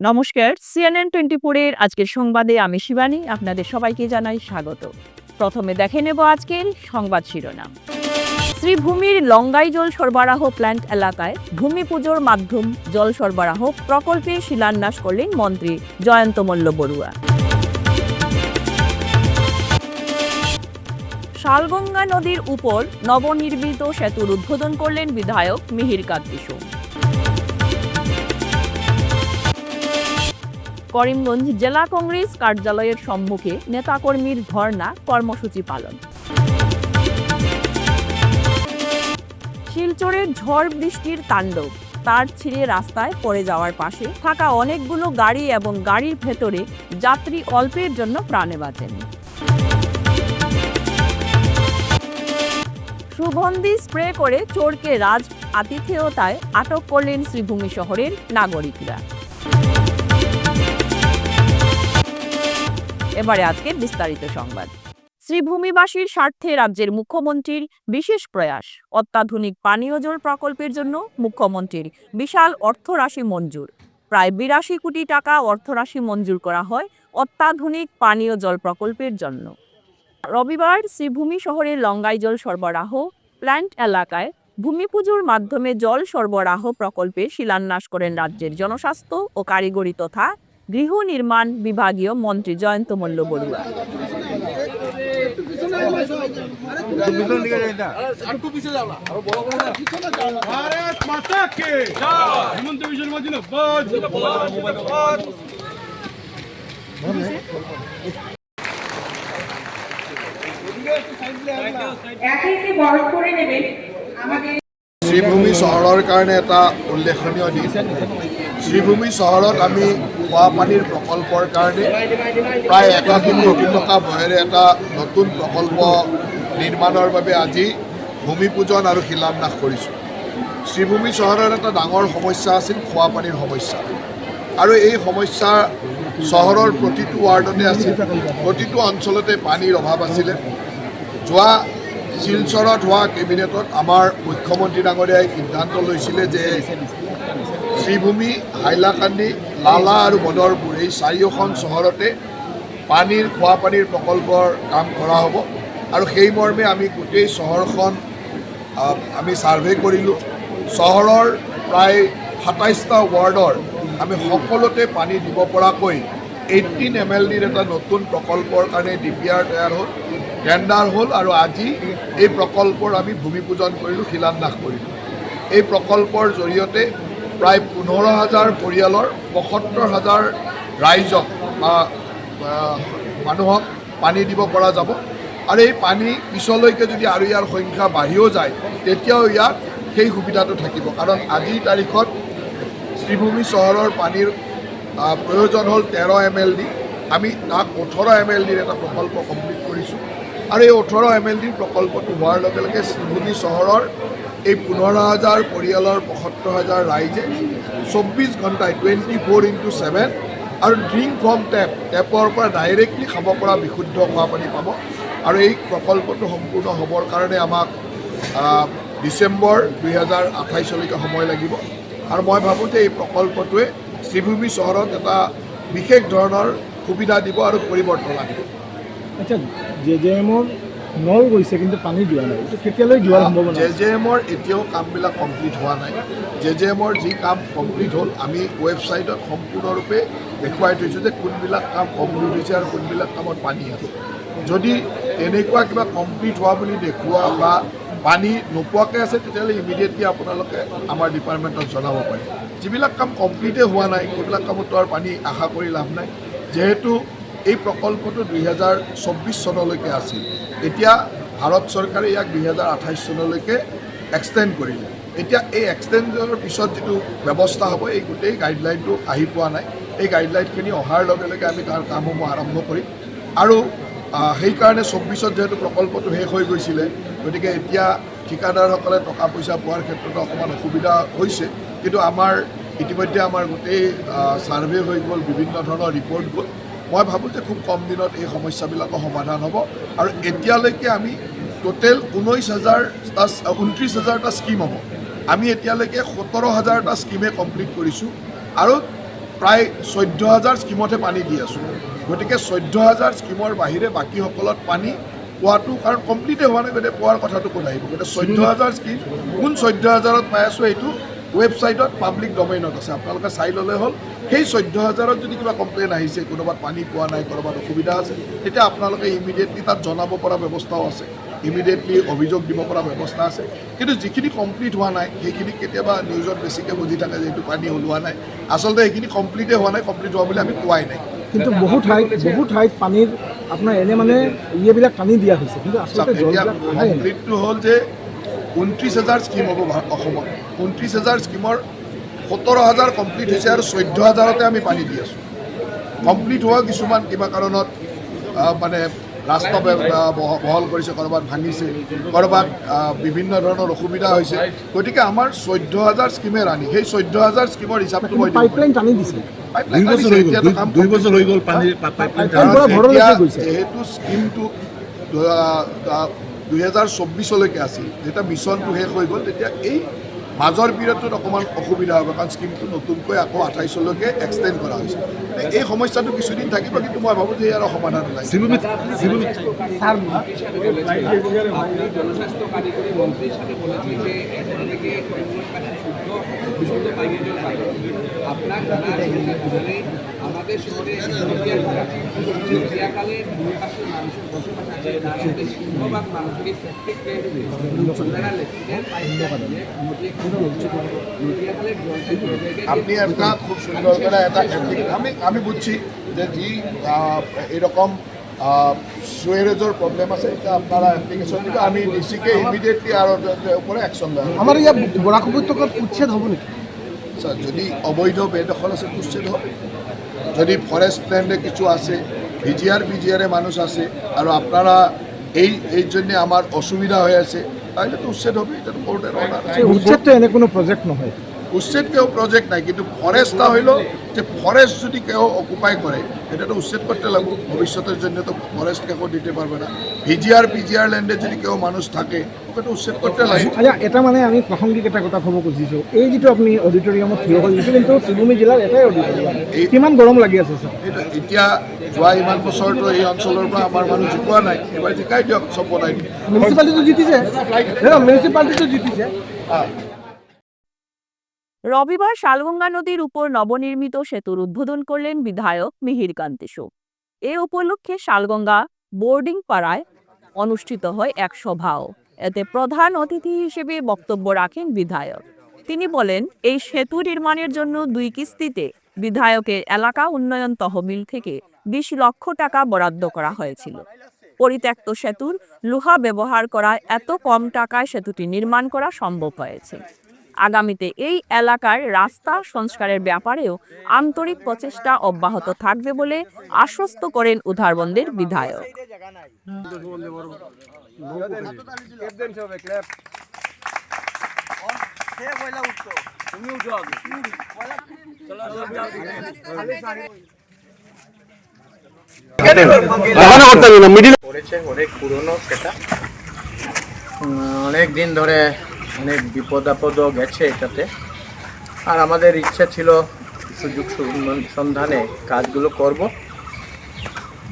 নমস্কার CNN twenty ফোরের আজকের সংবাদে আমি শিবানী, আপনাদের সবাইকে জানাই স্বাগত। প্রথমে দেখে নেব আজকের সংবাদ শিরোনাম। শ্রীভূমির লঙ্গাই জল সরবরাহ প্ল্যান্ট এলাকায় ভূমি পুজোর মাধ্যম জল সরবরাহ প্রকল্পে শিলান্যাস করলেন মন্ত্রী জয়ন্ত মল্ল বড়ুয়া। শালগঙ্গা নদীর উপর নবনির্মিত সেতুর উদ্বোধন করলেন বিধায়ক মিহির কান্তি করিমগঞ্জ জেলা কংগ্রেস কার্যালয়ের সম্মুখে নেতাকর্মীর ধর্ণা, কর্মসূচি পালন। শিলচরের ঝড় বৃষ্টির তাণ্ডব। তার ছিঁড়ে রাস্তায় পড়ে যাওয়ার পাশে থাকা অনেকগুলো গাড়ি এবং গাড়ির ভেতরে যাত্রী অল্পের জন্য প্রাণে বাঁচেন। সুগন্ধি স্প্রে করে চোরকে রাজ আতিথেয়তায় আটক করলেন শ্রীভূমি শহরের নাগরিকরা। এবারে আজকে বিস্তারিত সংবাদ। শ্রীভূমিবাসীর স্বার্থে রাজ্যের মুখ্যমন্ত্রীর বিশেষ প্রয়াস, অত্যাধুনিক পানীয় জল প্রকল্পের জন্য মুখ্যমন্ত্রীর বিশাল অর্থরাশি মঞ্জুর। প্রায় বিরাশি কোটি টাকা অর্থরাশি মঞ্জুর করা হয় অত্যাধুনিক পানীয় জল প্রকল্পের জন্য। রবিবার শ্রীভূমি শহরের লঙ্গাই জল সরবরাহ প্ল্যান্ট এলাকায় ভূমি পুজোর মাধ্যমে জল সরবরাহ প্রকল্পে শিলান্যাস করেন রাজ্যের জনস্বাস্থ্য ও কারিগরি তথা গৃহ নির্মাণ বিভাগীয় মন্ত্রী জয়ন্ত মল্ল বড়ুয়া। শ্ৰীভূমি চহৰৰ কাৰণে এটা উল্লেখনীয় দিশ। শ্ৰীভূমি চহৰত আমি খোৱা পানীৰ প্ৰকল্পৰ কাৰণে প্ৰায় একাশী কোটি টকা ব্যয়েৰে এটা নতুন প্ৰকল্প নিৰ্মাণৰ বাবে আজি ভূমি পূজন আৰু শিলান্যাস কৰিছোঁ। শ্ৰীভূমি চহৰৰ এটা ডাঙৰ সমস্যা আছিল খোৱা পানীৰ সমস্যা। আৰু এই সমস্যা চহৰৰ প্ৰতিটো ৱাৰ্ডতে আছিল প্ৰতিটো অঞ্চলতে পানীৰ অভাৱ আছিলে। যোৱা শিলচৰত হোৱা কেবিনেটত আমাৰ মুখ্যমন্ত্ৰী ডাঙৰীয়াই সিদ্ধান্ত লৈছিলে যে শ্ৰীভূমি হাইলাকান্দি, লালা আৰু বদৰপুৰ এই চাৰিওখন চহৰতে পানীৰ, খোৱা পানীৰ প্ৰকল্পৰ কাম কৰা হ'ব। আৰু সেই মৰ্মে আমি গোটেই চহৰখন আমি ছাৰ্ভে কৰিলোঁ। চহৰৰ প্ৰায় সাতাইছটা ৱাৰ্ডৰ আমি সকলোতে পানী দিব পৰাকৈ এইটিন এম এল ডিৰ এটা নতুন প্ৰকল্পৰ কাৰণে ডি পি তৈয়াৰ হ'ল, টেণ্ডাৰ হ'ল আৰু আজি এই প্ৰকল্পৰ আমি ভূমি পূজন কৰিলোঁ, শিলান্যাস কৰিলোঁ। এই প্ৰকল্পৰ জৰিয়তে প্ৰায় পোন্ধৰ হাজাৰ পৰিয়ালৰ পঁয়সত্তৰ হাজাৰ ৰাইজক বা মানুহক পানী দিব পৰা যাব। আৰু এই পানী পিছলৈকে যদি আৰু ইয়াৰ সংখ্যা বাঢ়িও যায় তেতিয়াও ইয়াত সেই সুবিধাটো থাকিব। কাৰণ আজিৰ তাৰিখত শ্ৰীভূমি চহৰৰ পানীৰ প্ৰয়োজন হ'ল তেৰ এম এল ডি। আমি তাক ওঠৰ এম এল ডিৰ এটা প্ৰকল্প কমপ্লিট কৰিছোঁ। আৰু এই ওঠৰ এম এল ডিৰ প্ৰকল্পটো হোৱাৰ লগে লগে শ্ৰীভূমি চহৰৰ এই পোন্ধৰ হাজাৰ পৰিয়ালৰ পঁয়সত্তৰ হাজাৰ ৰাইজে চৌব্বিছ ঘণ্টাই টুৱেণ্টি ফ'ৰ ইণ্টু ছেভেন আৰু ড্ৰিংক ফ্ৰম টেপ টেপৰ পৰা ডাইৰেক্টলি খাব পৰা বিশুদ্ধ খোৱা পানী পাব। আৰু এই প্ৰকল্পটো সম্পূৰ্ণ হ'বৰ কাৰণে আমাক ডিচেম্বৰ দুই হাজাৰ আঠাইছলৈকে সময় লাগিব। আৰু মই ভাবোঁ যে এই প্ৰকল্পটোৱে শ্ৰীভূমি চহৰত এটা বিশেষ ধৰণৰ সুবিধা দিব আৰু পৰিৱৰ্তন আনিব। আচ্ছা জে জে এমৰ নল গৈছে কিন্তু পানী যোৱা নাই। এইটো কেতিয়ালৈ যোৱাৰ সম্ভাৱনা জে জে এমৰ এতিয়াও কামবিলাক কমপ্লিট হোৱা নাই। জে জে এমৰ যি কাম কমপ্লিট হ'ল আমি ৱেবছাইটত সম্পূৰ্ণৰূপে দেখুৱাই থৈছোঁ যে কোনবিলাক কাম কমপ্লিট হৈছে আৰু কোনবিলাক কামত পানী আছে। যদি এনেকুৱা কিবা কমপ্লিট হোৱা বুলি দেখুওৱা বা পানী নোপোৱাকৈ আছে তেতিয়াহ'লে ইমিডিয়েটলি আপোনালোকে আমাৰ ডিপাৰ্টমেণ্টত জনাব পাৰে। যিবিলাক কাম কমপ্লিটেই হোৱা নাই সেইবিলাক কামতো আৰু পানী আশা কৰি লাভ নাই। যিহেতু এই প্ৰকল্পটো দুহেজাৰ চৌব্বিছ চনলৈকে আছিল। এতিয়া ভাৰত চৰকাৰে ইয়াক দুহেজাৰ আঠাইছ চনলৈকে এক্সটেণ্ড কৰিলে। এতিয়া এই এক্সটেনশ্যনৰ পিছত যিটো ব্যৱস্থা হ'ব, এই গোটেই গাইডলাইনটো আহি পোৱা নাই। এই গাইডলাইনখিনি অহাৰ লগে লগে আমি তাৰ কামসমূহ আৰম্ভ কৰিম। আৰু সেইকাৰণে চৌব্বিছত যিহেতু প্ৰকল্পটো শেষ হৈ গৈছিলে, গতিকে এতিয়া ঠিকাদাৰসকলে টকা পইচা পোৱাৰ ক্ষেত্ৰতো অকণমান অসুবিধা হৈছে। কিন্তু আমাৰ, ইতিমধ্যে আমাৰ গোটেই ছাৰ্ভে হৈ গ'ল, বিভিন্ন ধৰণৰ ৰিপৰ্ট গ'ল। মই ভাবোঁ যে খুব কম দিনত এই সমস্যাবিলাকৰ সমাধান হ'ব। আৰু এতিয়ালৈকে আমি টোটেল ঊনৈছ হাজাৰটা ঊনত্ৰিছ হাজাৰটা স্কীম হ'ব। আমি এতিয়ালৈকে সোতৰ হাজাৰটা স্কিমে কমপ্লিট কৰিছোঁ আৰু প্ৰায় চৈধ্য হাজাৰ স্কিমতহে পানী দি আছোঁ। গতিকে চৈধ্য হাজাৰ স্কিমৰ বাহিৰে বাকীসকলত পানী পোৱাটো কাৰণ কমপ্লিটে হোৱা নাই গতিকে পোৱাৰ কথাটো ক'ত আহিব? গতিকে চৈধ্য হাজাৰ স্কিম কোন চৈধ্য হাজাৰত পাই আছোঁ এইটো ৱেবছাইটত পাব্লিক ডমেইনত আছে। আপোনালোকে চাই ল'লে হ'ল। সেই চৈধ্য হাজাৰত যদি কিবা কমপ্লেইন আহিছে ক'ৰবাত পানী পোৱা নাই ক'ৰবাত অসুবিধা আছে তেতিয়া আপোনালোকে ইমিডিয়েটলি তাত জনাব পৰা ব্যৱস্থাও আছে। ইমিডিয়েটলি অভিযোগ দিব পৰা ব্যৱস্থা আছে। কিন্তু যিখিনি কমপ্লিট হোৱা নাই সেইখিনি কেতিয়াবা নিউজত বেছিকৈ বুজি থাকে যে এইটো পানী ওলোৱা নাই। আচলতে সেইখিনি কমপ্লিটে হোৱা নাই কমপ্লিট হোৱা বুলি আমি কোৱাই নাই। কিন্তু বহু ঠাইত বহু ঠাইত পানীৰ আপোনাৰ এনে মানে ইয়েবিলাক টানি দিয়া হৈছে। কিন্তু আচলতে কমপ্লিটটো হ'ল যে ঊনত্ৰিছ হাজাৰ স্কীম হ'ব অসমত ঊনত্ৰিছ হাজাৰ স্কীমৰ সোতৰ হাজাৰ কমপ্লিট হৈছে আৰু চৈধ্য হাজাৰতে আমি পানী দি আছোঁ। কমপ্লিট হোৱা কিছুমান কিবা কাৰণত মানে ৰাস্তা বহল কৰিছে ক'ৰবাত ভাঙিছে ক'ৰবাত বিভিন্ন ধৰণৰ অসুবিধা হৈছে। গতিকে আমাৰ চৈধ্য হাজাৰ স্কীমে ৰাণী। সেই চৈধ্য হাজাৰ স্কীমৰ হিচাপটো মই যিহেতু স্কীমটো দুহেজাৰ চৌব্বিছলৈকে আছিল। যেতিয়া মিছনটো শেষ হৈ গ'ল তেতিয়া এই মাজৰ পিৰিয়ডটোত অকণমান অসুবিধা হ'ব কাৰণ স্কিমটো নতুনকৈ আকৌ আঠাইছলৈকে এক্সটেণ্ড কৰা হৈছে। এই সমস্যাটো কিছুদিন থাকিব কিন্তু মই ভাবোঁ যে ইয়াৰ সমাধান ওলাইছে জনস্বাস্থ্য কারিগরি মন্ত্রী হিসাবে বলেছেন যে এখন থেকে আপনার জানা আছে আমাদের শহরে নদিয়াকালে দুই পাশে মানুষের বসবাস আছে তার মধ্যে সিংহভাগ মানুষকে আপনি একটা খুব সুন্দর করে একটা আমি আমি বুঝছি যে আহ, এরকম সুয়েরেজৰ প্ৰব্লেম আছে এটা আপনারা এপ্লিকেশন দিবে। আমি ডিসিকে ইমিডিয়েটলি উপরে অ্যাকশন দেওয়া হবে। আমাৰ ইয়াত বৰাক উপত্যকাত উচ্ছেদ হ'ব নেকি? আচ্ছা যদি অবৈধ বেদখল আছে উচ্ছেদ হবে। যদি ফরেস্ট ল্যান্ডে কিছু আছে ভিজিআর বিজিআরে মানুষ আছে আর আপনারা এই এই জন্য আমার অসুবিধা হয়ে আছে তাহলে তো উচ্ছেদ হবে এটা কোর্টের অর্ডার আছে উচ্ছেদটো এনে কোনো প্ৰজেক্ট নহয়। উচ্ছেদ কেউ প্রজেক্ট নাই কিন্তু ফরেস্টটা হইল যে ফরেস্ট যদি কেউ অকুপাই করে এটা তো উচ্ছেদ করতে লাগবে। ভবিষ্যতের জন্য তো ফরেস্ট কেউ দিতে পারবে না। ভিজিআর পিজিআর ল্যান্ডে যদি কেউ মানুষ থাকে ওকে তো উচ্ছেদ করতে লাগবে। আচ্ছা এটা মানে আমি প্ৰাসংগিক এটা কথা ক'ব খুজিছোঁ এই যিটো আপুনি অডিটৰিয়ামত থিয় হৈ গৈছে কিন্তু শিৱভূমি জিলাৰ এটাই অডিটৰিয়াম কিমান গৰম লাগি আছে ছাৰ এতিয়া যোৱা ইমান বছৰতো এই অঞ্চলৰ পৰা আমাৰ মানুহ জিকোৱা নাই এইবাৰ জিকাই দিয়ক চব বনাই মিউনিচিপালিটিটো জিতিছে। মিউনিচিপালিটিটো জিতিছে। রবিবার শালগঙ্গা নদীর উপর নবনির্মিত সেতুর উদ্বোধন করলেন বিধায়ক মিহির কান্তি এ উপলক্ষে শালগঙ্গা বোর্ডিং পাড়ায় অনুষ্ঠিত হয় এক সভাও। এতে প্রধান অতিথি হিসেবে বক্তব্য রাখেন বিধায়ক। তিনি বলেন, এই সেতু নির্মাণের জন্য দুই কিস্তিতে বিধায়কের এলাকা উন্নয়ন তহবিল থেকে বিশ লক্ষ টাকা বরাদ্দ করা হয়েছিল। পরিত্যক্ত সেতুর লোহা ব্যবহার করায় এত কম টাকায় সেতুটি নির্মাণ করা সম্ভব হয়েছে। আগামীতে এই এলাকার রাস্তা সংস্কারের ব্যাপারেও আন্তরিক প্রচেষ্টা অব্যাহত থাকবে বলে আশ্বস্ত করেন উধারবন্দের বিধায়ক। অনেক পুরনো সেটা। অনেক দিন ধরে অনেক বিপদ আপদও গেছে এটাতে। আর আমাদের ইচ্ছা ছিল সুযোগ সন্ধান- কাজগুলো করব।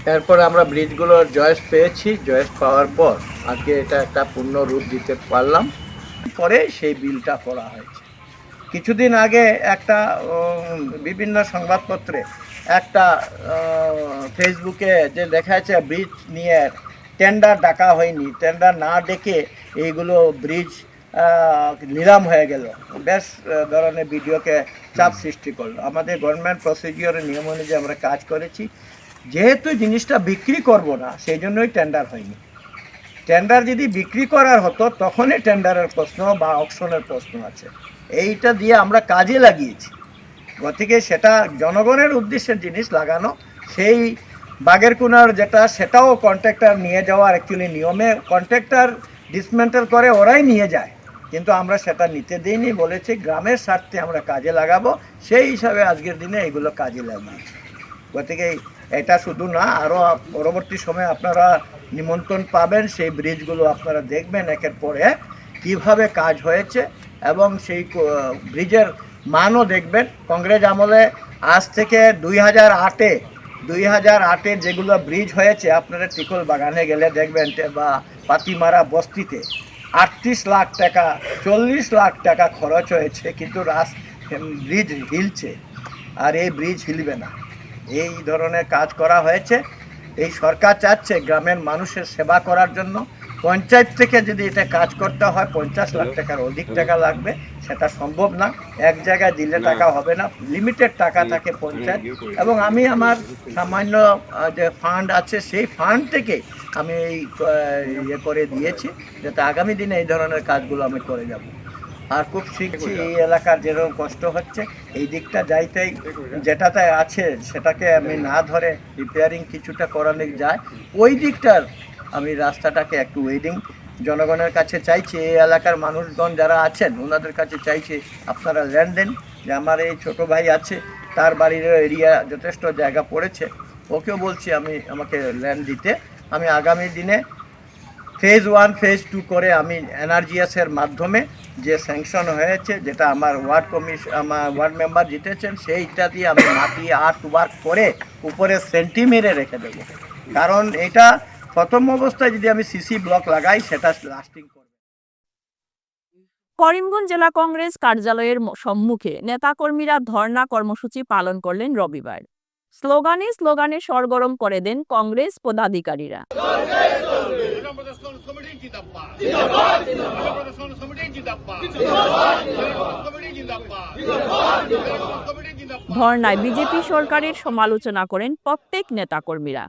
এরপরে আমরা ব্রিজগুলোর জয়েস পেয়েছি জয়েস পাওয়ার পর আজকে এটা একটা পূর্ণ রূপ দিতে পারলাম। পরে সেই বিলটা করা হয়েছে। কিছুদিন আগে একটা বিভিন্ন সংবাদপত্রে একটা ফেসবুকে যে দেখা যাচ্ছে ব্রিজ নিয়ে টেন্ডার ডাকা হয়নি। টেন্ডার না ডেকে এইগুলো ব্রিজ নিলাম হয়ে গেল। বেশ ধরনের ভিডিওকে চাপ সৃষ্টি করল। আমাদের গভর্নমেন্ট প্রসিডিওরের নিয়ম অনুযায়ী আমরা কাজ করেছি। যেহেতু জিনিসটা বিক্রি করব না সেই জন্যই টেন্ডার হয়নি। টেন্ডার যদি বিক্রি করার হতো, তখনই টেন্ডারের প্রশ্ন বা অকশনের প্রশ্ন আছে। এইটা দিয়ে আমরা কাজে লাগিয়েছি। গতিকে সেটা জনগণের উদ্দেশ্যের জিনিস লাগানো, সেই বাগের কুনার যেটা, সেটাও কন্ট্রাক্টর নিয়ে যাওয়ার অ্যাকচুয়ালি নিয়মে কন্ট্রাক্টর ডিসমেন্টাল করে ওরাই নিয়ে যায়। কিন্তু আমরা সেটা নিতে দিইনি, বলেছি গ্রামের স্বার্থে আমরা কাজে লাগাবো। সেই হিসাবে আজকের দিনে এগুলো কাজে লাগিয়েছি। গতিকে এটা শুধু না আরও পরবর্তী সময়ে আপনারা নিমন্ত্রণ পাবেন, সেই ব্রিজগুলো আপনারা দেখবেন একের পর এক, কীভাবে কাজ হয়েছে এবং সেই ব্রিজের মানও দেখবেন। কংগ্রেস আমলে আজ থেকে দুই হাজার আটে, দুই হাজার আটে যেগুলো ব্রিজ হয়েছে, আপনারা টিকল বাগানে গেলে দেখবেন বা পাতিমারা বস্তিতে আটত্রিশ লাখ টাকা, চল্লিশ লাখ টাকা খরচ হয়েছে, কিন্তু রাস ব্রিজ হিলছে। আর এই ব্রিজ হিলবে না। এই ধরনের কাজ করা হয়েছে। এই সরকার চাচ্ছে গ্রামের মানুষের সেবা করার জন্য। পঞ্চায়েত থেকে যদি এটা কাজ করতে হয়, পঞ্চাশ লাখ টাকার অধিক টাকা লাগবে। সেটা সম্ভব না। এক জায়গায় দিলে টাকা হবে না। লিমিটেড টাকা থাকে পঞ্চায়েত। এবং আমি আমার সামান্য যে ফান্ড আছে সেই ফান্ড থেকে আমি এই ইয়ে করে দিয়েছি যাতে আগামী দিনে এই ধরনের কাজগুলো আমি করে যাব। আর খুব শিখছি এই এলাকার যেরকম কষ্ট হচ্ছে এই দিকটা যাইতেই যেটাতে আছে সেটাকে আমি না ধরে রিপেয়ারিং কিছুটা করানো যায়। ওই দিকটার আমি রাস্তাটাকে একটু ওয়েডিং জনগণের কাছে চাইছি, এই এলাকার মানুষগণ যারা আছেন, ওনাদের কাছে চাইছি আপনারা ল্যান্ড দেন, যে আমার এই ছোটো ভাই আছে, তার বাড়ির এরিয়া যথেষ্ট জায়গা পড়েছে, ওকেও বলছি আমি আমাকে ল্যান্ড দিতে। আমি আগামী দিনে ফেজ ওয়ান ফেজ টু করে আমি এনার্জিয়াসের মাধ্যমে যে স্যাংশন হয়েছে, যেটা আমার ওয়ার্ড কমিশ আমার ওয়ার্ড মেম্বার জিতেছেন, সেইটা দিয়ে আমি মাটি আর্ট ওয়ার্ক করে উপরে সেন্টি মেরে রেখে দেবো। কারণ এটা প্রথম অবস্থায় যদি আমি সিসি ব্লক লাগাই, সেটা লাস্টিং করবে। করিমগঞ্জ জেলা কংগ্রেস কার্যালয়ের সম্মুখে নেতাকর্মীরা ধর্ণা কর্মসূচি পালন করলেন রবিবার। স্লোগানে স্লোগানে সরগরম করে দেন কংগ্রেস পদাধিকারীরা। ধর্নায় বিজেপি সরকারের সমালোচনা করেন প্রত্যেক নেতাকর্মীরা।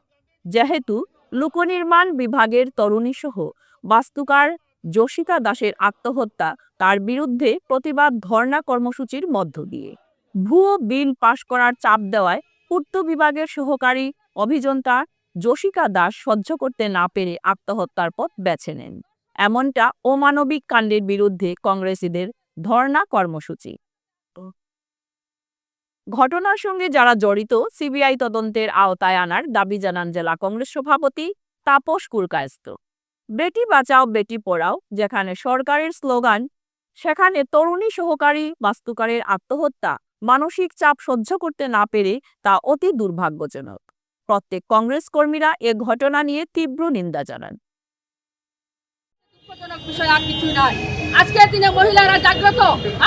যেহেতু লোকনির্মাণ বিভাগের তরুণী সহ বাস্তুকার যশিকা দাসের আত্মহত্যা, তার বিরুদ্ধে প্রতিবাদ ধর্ণা কর্মসূচির মধ্য দিয়ে। ভুয়ো বিল পাশ করার চাপ দেওয়ায় পূর্ত বিভাগের সহকারী অভিযন্তা যশিকা দাস সহ্য করতে না পেরে আত্মহত্যার পথ বেছে নেন। এমনটা অমানবিক কাণ্ডের বিরুদ্ধে কংগ্রেসীদের ধর্ণা কর্মসূচি। ঘটনার সঙ্গে যারা জড়িত, সিবিআই তদন্তের আওতায় আনার দাবি জানান জেলা কংগ্রেস সভাপতি তাপস কুরকায়স্ত। বেটি বাঁচাও, বেটি পড়াও, যেখানে সরকারের স্লোগান, সেখানে তরুণী সহকারী বাস্তুকারের আত্মহত্যা, মানসিক চাপ সহ্য করতে না পেরে তা অতি দুর্ভাগ্যজনক। প্রত্যেক কংগ্রেস কর্মীরা এ ঘটনা নিয়ে তীব্র নিন্দা জানান। দুঃখজনক বিষয় আর কিছুই নাই। আজকের দিনে মহিলারা জাগ্রত।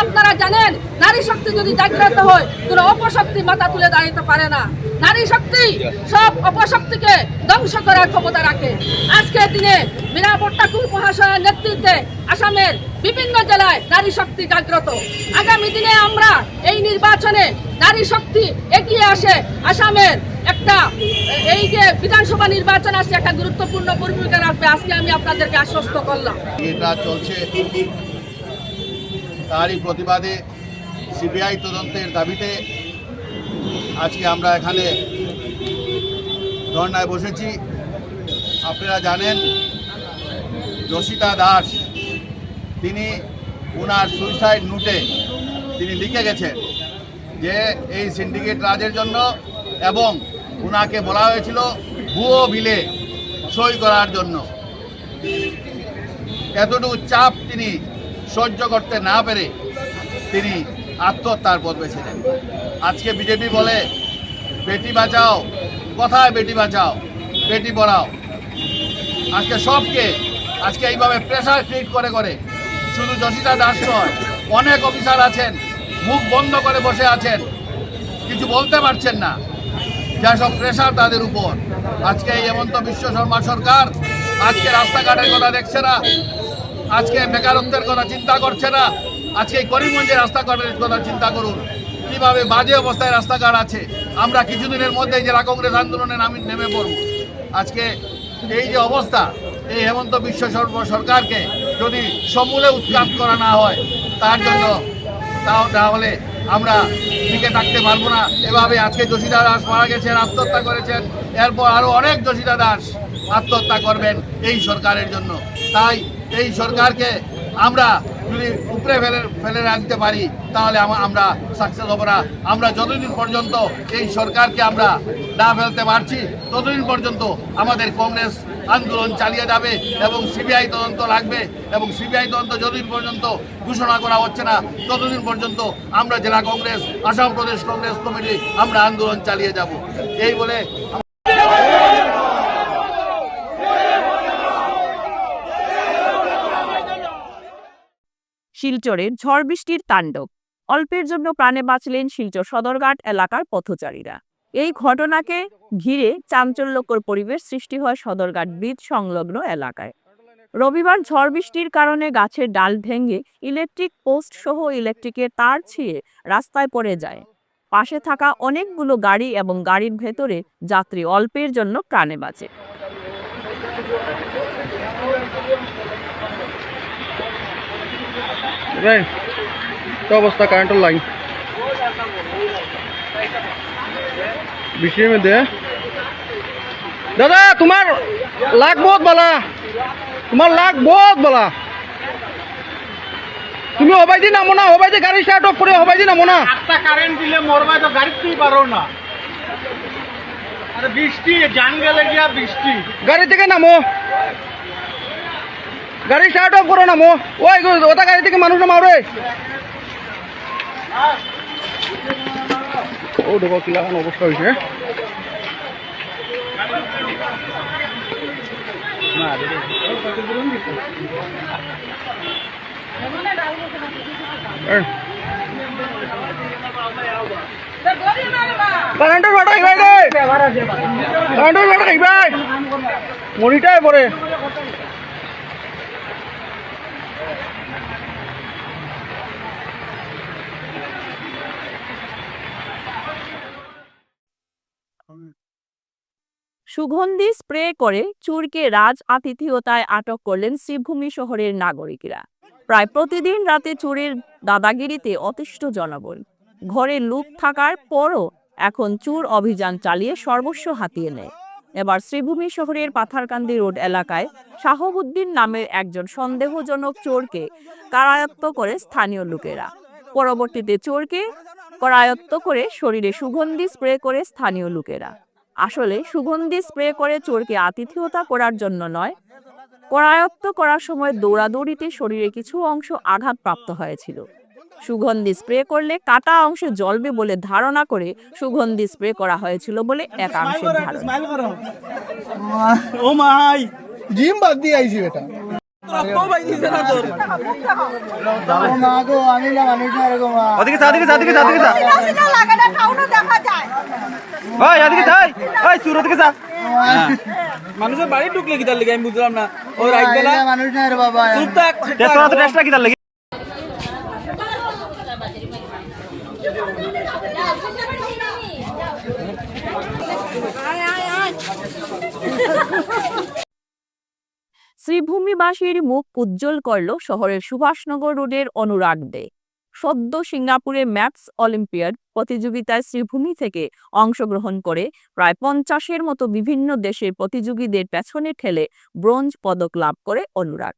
আপনারা জানেন, নারী শক্তি যদি জাগ্রত হয়, কোনো অপশক্তি মাথা তুলে দাঁড়াতে পারে না। নারী শক্তি সব অপশক্তিকে ধ্বংস করার ক্ষমতা রাখে। আজকের দিনে মীরা ভট্টাকুর মহাশয়ের নেতৃত্বে আসামের বিভিন্ন জেলায় নারী শক্তি জাগ্রত। আগামী দিনে আমরা এই নির্বাচনে নারী শক্তি এগিয়ে আসে আসামের একটা, এই যে বিধানসভা নির্বাচন আসছে, একটা গুরুত্বপূর্ণ ভূমিকা রাখবে। আজকে আমি আপনাদেরকে আশ্বস্ত করলাম। চলছে। তারই প্রতিবাদে সিবিআই তদন্তের দাবিতে আজকে আমরা এখানে ধর্নায় বসেছি। আপনারা জানেন, যশিতা দাস, তিনি ওনার সুইসাইড নোটে তিনি লিখে গেছেন যে, এই সিন্ডিকেট রাজের জন্য এবং ওনাকে বলা হয়েছিল ভুয়ো বিলে সই করার জন্য। এতটুকু চাপ তিনি সহ্য করতে না পেরে তিনি আত্মহত্যার পথ বেছে নেন। আজকে বিজেপি বলে, বেটি বাঁচাও। কোথায় বেটি বাঁচাও? বেটি পড়াও। আজকে সবকে, আজকে এইভাবে প্রেশার ক্রিয়েট করে করে। শুধু যশিতা দাস নয়, অনেক অফিসার আছেন, মুখ বন্ধ করে বসে আছেন। কিছু বলতে পারছেন না। যা সব প্রেশার তাদের উপর। আজকে এই হেমন্ত বিশ্ব শর্মা সরকার, আজকে রাস্তাঘাটের কথা দেখছে না। আজকে বেকারত্বের কথা চিন্তা করছে না। আজকে করিমগঞ্জের রাস্তাঘাটের কথা চিন্তা করুন। কীভাবে বাজে অবস্থায় রাস্তাঘাট আছে। আমরা কিছুদিনের মধ্যেই জেলা কংগ্রেস আন্দোলনে নামি, নেমে পড়ব। আজকে এই যে অবস্থা, এই হেমন্ত বিশ্ব সরকারকে যদি সমূলে উৎখাত করা না হয়, তার জন্য তাও তাহলে আমরা টিকে থাকতে পারব না। এভাবে আজকে যোশিদা দাস মারা গেছেন, আত্মহত্যা করেছেন, এরপর আরও অনেক যোশিদা দাস আত্মহত্যা করবেন এই সরকারের জন্য। তাই এই সরকারকে আমরা যদি উপরে ফেলে ফেলে রাখতে পারি, তাহলে আমরা সাকসেস হব না। আমরা যতদিন পর্যন্ত এই সরকারকে আমরা না ফেলতে পারছি, ততদিন পর্যন্ত আমাদের কংগ্রেস আন্দোলন চালিয়ে যাবে এবং সিবিআই তদন্ত লাগবে এবং সিবিআই তদন্ত যতদিন পর্যন্ত ঘোষণা করা হচ্ছে না, ততদিন পর্যন্ত আমরা জেলা কংগ্রেস, আসাম প্রদেশ কংগ্রেস কমিটি আমরা আন্দোলন চালিয়ে যাব। এই বলে শিলচরের ঝড় বৃষ্টির তাণ্ডব। অল্পের জন্য প্রাণে বাঁচলেন শিলচর সদরঘাট এলাকার পথচারীরা। এই ঘটনাকে ঘিরে চাঞ্চল্যকর পরিবেশ সৃষ্টি হয় সদরঘাট ব্রিজ সংলগ্ন এলাকায়। রবিবার ঝড় বৃষ্টির কারণে গাছের ডাল ভেঙে ইলেকট্রিক পোস্ট সহ ইলেকট্রিকের তার ছিঁড়ে রাস্তায় পড়ে যায়। পাশে থাকা অনেকগুলো গাড়ি এবং গাড়ির ভেতরে যাত্রী অল্পের জন্য প্রাণে বাঁচে। তো অবস্থা? কারেন্টের লাইন বৃষ্টির মধ্যে দাদা তোমার লাখ বহুত বলা। তোমার লাখ বহুত বলা। তুমি হবাই দি নামো না হবাই দি গাড়ি স্টার্ট অফ করে হবাই দি নামো না। একটা কারেন্ট দিলে মরবা তো গাড়িতেই পারো না। আরে বৃষ্টি জান গেলে গিয়া বৃষ্টি। গাড়ি থেকে নামো। গাড়ি স্টার্ট অফ করো নামো ওই গো- ওটা গাড়ি থেকে মানুষ নামাও রে। ও, দেখো কিলাখান অবস্থা হয়েছে। মনিটাই পরে সুগন্ধি স্প্রে করে চুরকে রাজ আতিথেয়তায় আটক করলেন শ্রীভূমি শহরের নাগরিকরা। প্রায় প্রতিদিন রাতে চুরের দাদাগিরিতে অতিষ্ঠ জনবল। ঘরে লুক থাকার পরও এখন চুর অভিযান চালিয়ে সর্বস্ব হাতিয়ে নেয়। এবার শ্রীভূমি শহরের পাথারকান্দি রোড এলাকায় শাহবুদ্দিন নামের একজন সন্দেহজনক চোরকে কারায়ত্ত করে স্থানীয় লোকেরা। পরবর্তীতে চোরকে করায়ত্ত করে শরীরে সুগন্ধি স্প্রে করে স্থানীয় লোকেরা। আসলে সুগন্ধি স্প্রে করে চোরকে আতিথেয়তা করার জন্য নয় করায়ত্ত করার সময় দৌড়াদৌড়িতে শরীরে কিছু অংশ আঘাতপ্রাপ্ত হয়েছিল। সুগন্ধি স্প্রে করলে কাটা অংশে জ্বলবে বলে ধারণা করে সুগন্ধি স্প্রে করা হয়েছিল বলে একাংশের ধারণা। ওদিকে যা ওদিকে যা ওদিকে যা। ওদিকে যা ওই ওদিকে যা ওই, ওই সুর ওদিকে যা। মানুষের বাড়ি ঢুকলে কি তার লেগে? আমি বুঝলাম না। ও রাইট বেলা মানুষ না রে বাবা চুপ থাক তোরা তো টেস্টটা কি তার শ্রীভূমিবাসীর মুখ উজ্জ্বল করল শহরের সুভাষনগর রোডের অনুরাগ দে। সদ্য সিঙ্গাপুরে ম্যাথস অলিম্পিয়াড প্রতিযোগিতায় শ্রীভূমি থেকে অংশগ্রহণ করে প্রায় পঞ্চাশের মতো বিভিন্ন দেশের প্রতিযোগীদের পেছনে ঠেলে ব্রোঞ্জ পদক লাভ করে অনুরাগ।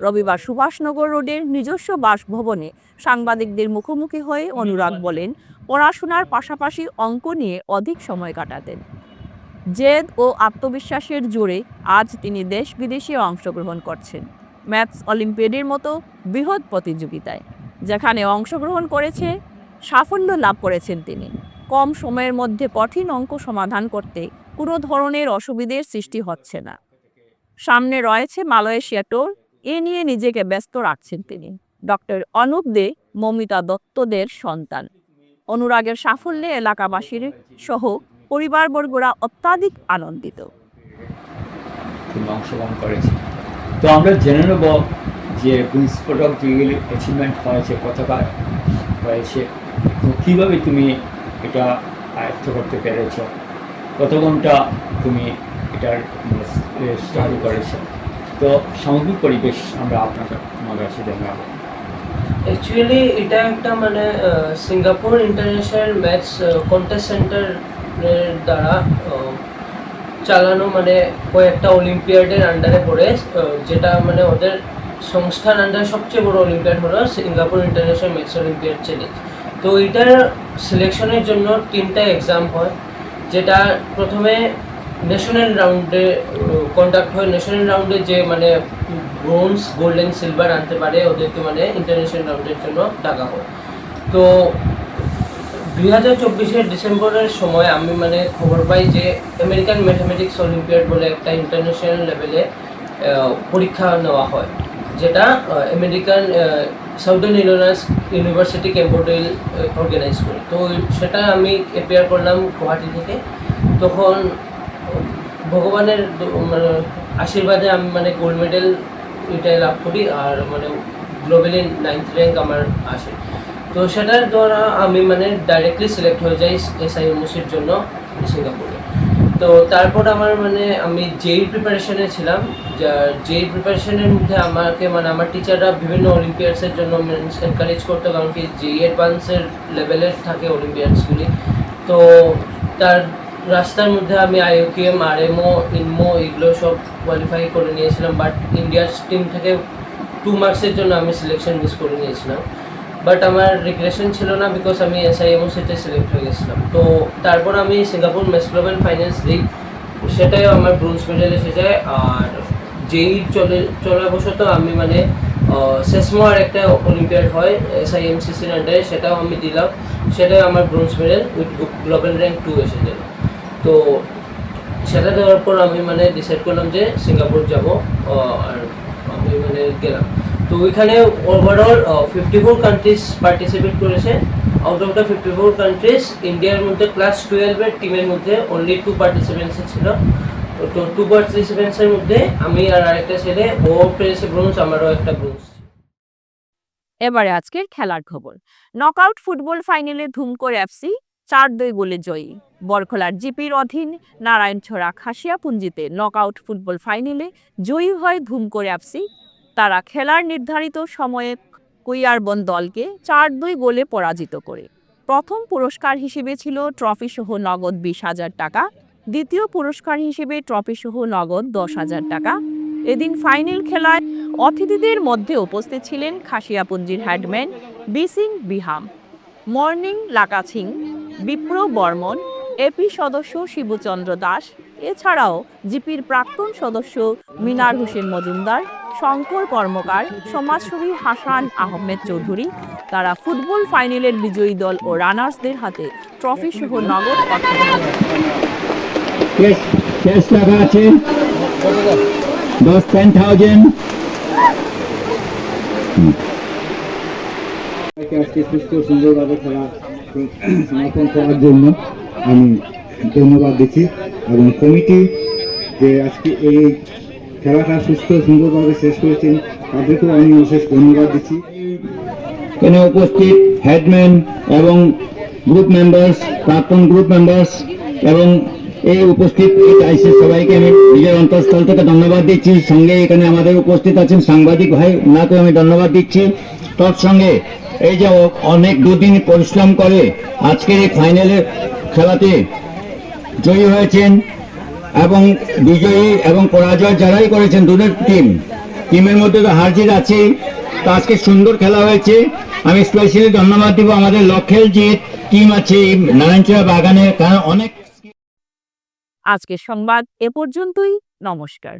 রবিবার সুভাষনগর রোডের নিজস্ব বাসভবনে সাংবাদিকদের মুখোমুখি হয়ে অনুরাগ বলেন, পড়াশোনার পাশাপাশি অঙ্ক নিয়ে অধিক সময় কাটাতেন। জেদ ও আত্মবিশ্বাসের জোরে আজ তিনি দেশ বিদেশে অংশগ্রহণ করছেন। ম্যাথস অলিম্পিয়াডের মতো বৃহৎ প্রতিযোগিতায়, যেখানে অংশগ্রহণ করেছে, সাফল্য লাভ করেছেন তিনি। কম সময়ের মধ্যে কঠিন অঙ্ক সমাধান করতে কোনো ধরনের অসুবিধের সৃষ্টি হচ্ছে না। সামনে রয়েছে মালয়েশিয়া টোর, এ নিয়ে নিজেকে ব্যস্ত রাখছেন তিনি। ডক্টর অনুপ দে, মমিতা দত্তদের সন্তান। অনুরাগের সাফল্যে এলাকাবাসীর সহ পরিবারবর্গরা অত্যাধিক আনন্দিত। তুমি অংশগ্রহণ করেছি। তো আমরা জেনে নেব যে কুইন্স পদক যেগুলি অ্যাচিভমেন্ট হয়েছে কতটা হয়েছে তো কীভাবে তুমি এটা আয়ত্ত করতে পেরেছ কত ঘণ্টা তুমি এটার স্টাডি করেছ। তো সামগ্রিক পরিবেশ আমরা আপনাকে আমার কাছে জানাব। অ্যাকচুয়ালি এটা একটা মানে সিঙ্গাপুর ইন্টারন্যাশনাল ম্যাথস কন্টেস্ট সেন্টারের দ্বারা চালানো মানে কয়েকটা অলিম্পিয়াডের আন্ডারে পড়ে যেটা মানে ওদের সংস্থার আন্ডারে সবচেয়ে বড় অলিম্পিয়াড হলো Singapore international maths olympiad challenge তো এইটার সিলেকশনের জন্য তিনটা এক্সাম হয়, যেটা প্রথমে ন্যাশনাল রাউন্ডে কন্ডাক্ট হয়। ন্যাশনাল রাউন্ডে যে মানে ব্রোঞ্জ গোল্ডেন সিলভার আনতে পারে, ওদেরকে মানে ইন্টারন্যাশনাল রাউন্ডের জন্য ডাকা হয়। তো দুই হাজার চব্বিশের ডিসেম্বরের সময় আমি মানে খবর পাই যে আমেরিকান ম্যাথামেটিক্স অলিম্পিয়াড বলে একটা ইন্টারন্যাশনাল লেভেলে পরীক্ষা নেওয়া হয়, যেটা American Southern Illinois university Carbondale organise করে। তো সেটা আমি অ্যাপিয়ার করলাম গুয়াহাটি থেকে। তখন ভগবানের মানে আশীর্বাদে আমি মানে গোল্ড মেডেল এটাই লাভ করি, আর মানে গ্লোবালি নাইন্থ র্যাঙ্ক আমার আসে। তো সেটার দ্বারা আমি মানে ডাইরেক্টলি সিলেক্ট হয়ে যাই এসআইএমওসির জন্য সিঙ্গাপুরে তো তারপর আমার মানে আমি যেই প্রিপারেশনে ছিলাম যেই প্রিপারেশনের মধ্যে আমাকে মানে আমার টিচাররা বিভিন্ন অলিম্পিয়াডসের জন্য এনকারেজ করতো, কারণ কি যেই অ্যাডভান্সের লেভেলের থাকে অলিম্পিয়াডসগুলি তো তার রাস্তার মধ্যে আমি আইওকিএম আরএমও ইনমো এগুলো সব কোয়ালিফাই করে নিয়েছিলাম বাট ইন্ডিয়ার টিম থেকে টু মার্কসের জন্য আমি সিলেকশন মিস করে নিয়েছিলাম। বাট আমার রিগ্রেশন ছিল না বিকজ আমি এসআইএমও সেটে সিলেক্ট হয়ে গেছিলাম। তো তারপর আমি সিঙ্গাপুর মেস গ্লোবাল ফাইন্যান্স দিই সেটাই আমার ব্রোঞ্জ মেডেল এসে যায় আর যেই চলে, চলাবশত আমি মানে সেসমোয়ার একটা অলিম্পিয়াড হয় এসআইএমসিসির আন্ডারে সেটাও আমি দিলাম। সেটাই আমার bronze medal with global rank two এসে যায় তো সেটা দেওয়ার পর আমি মানে ডিসাইড করলাম যে সিঙ্গাপুর যাব আর আমি মানে গেলাম। তো ওইখানে overall fifty four countries participate করেছে। Out of the fifty four countries ইন্ডিয়ার মধ্যে ক্লাস টুয়েলভের টিমের মধ্যে অনলি টু পার্টিসিপেন্টস ছিল। তো টু পার্টিসিপেন্টসের মধ্যে আমি আর আরেকটা ছেলে, ও পেয়েছে ব্রোঞ্জ আমারও একটা ব্রোঞ্জ এবারে আজকের খেলার খবর। নকআউট ফুটবল ফাইনালে ধুমকোর এফসি চার দুই গোলে জয়ী। বরখলার জিপির অধীন নারায়ণ নারায়ণছড়া খাসিয়াপুঞ্জিতে নকআউট ফুটবল ফাইনালে জয়ী হয় ধুমকোর এফসি তারা খেলার নির্ধারিত সময়ে কুইয়ারবন দলকে চার দুই গোলে পরাজিত করে। প্রথম পুরস্কার হিসেবে ছিল ট্রফিসহ নগদ বিশ হাজার টাকা, দ্বিতীয় পুরস্কার হিসেবে ট্রফিসহ নগদ দশ হাজার টাকা। এদিন ফাইনাল খেলায় অতিথিদের মধ্যে উপস্থিত ছিলেন খাসিয়াপুঞ্জির হেডম্যান বিসিং বিহাম, মর্নিং লাকাছিং, বিপ্র বর্মন, এপি সদস্য শিবুচন্দ্র দাস, এছাড়াও জিপির প্রাক্তন সদস্য মিনার হোসেন মজুমদার শঙ্কর কর্মকার সমাজসেবী হাসান আহমেদ চৌধুরী তারা ফুটবল ফাইনালের বিজয়ী দল ও রানার্সদের হাতে ট্রফি সহ নগদ অর্থ দেন। টাকা আছে দশ টেন থাউজেন্ড আজকে সুস্থ সুন্দরভাবে খেলা সমর্থন করার জন্য আমি ধন্যবাদ দিচ্ছি এবং কমিটি যে আজকে এই খেলাটা সুস্থ সুন্দরভাবে শেষ করেছেন, তাদেরকেও আমি বিশেষ ধন্যবাদ দিচ্ছি। এখানে উপস্থিত হেডম্যান এবং গ্রুপ মেম্বার্স প্রাক্তন গ্রুপ মেম্বার্স এবং এই উপস্থিত আইসি সবাইকে আমি নিজের অন্তঃস্থল থেকে ধন্যবাদ দিচ্ছি। সঙ্গে এখানে আমাদের উপস্থিত আছেন সাংবাদিক ভাই ওনাকেও আমি ধন্যবাদ দিচ্ছি। তৎসঙ্গে এই যে অনেক দুদিন পরিশ্রম করে আজকের এই ফাইনালের খেলাতে জয়ী হয়েছেন এবং বিজয়ী এবং পরাজয় যারাই করেছেন দুধের টিম টিমের মধ্যে তো হারজিত আছে তো আজকে সুন্দর খেলা হয়েছে। আমি স্পেশালি ধন্যবাদ দিব আমাদের লক্ষেল যে টিম আছে এই নারায়ণচড়া বাগানে, কারণ অনেক আজকের সংবাদ এ পর্যন্তই। নমস্কার।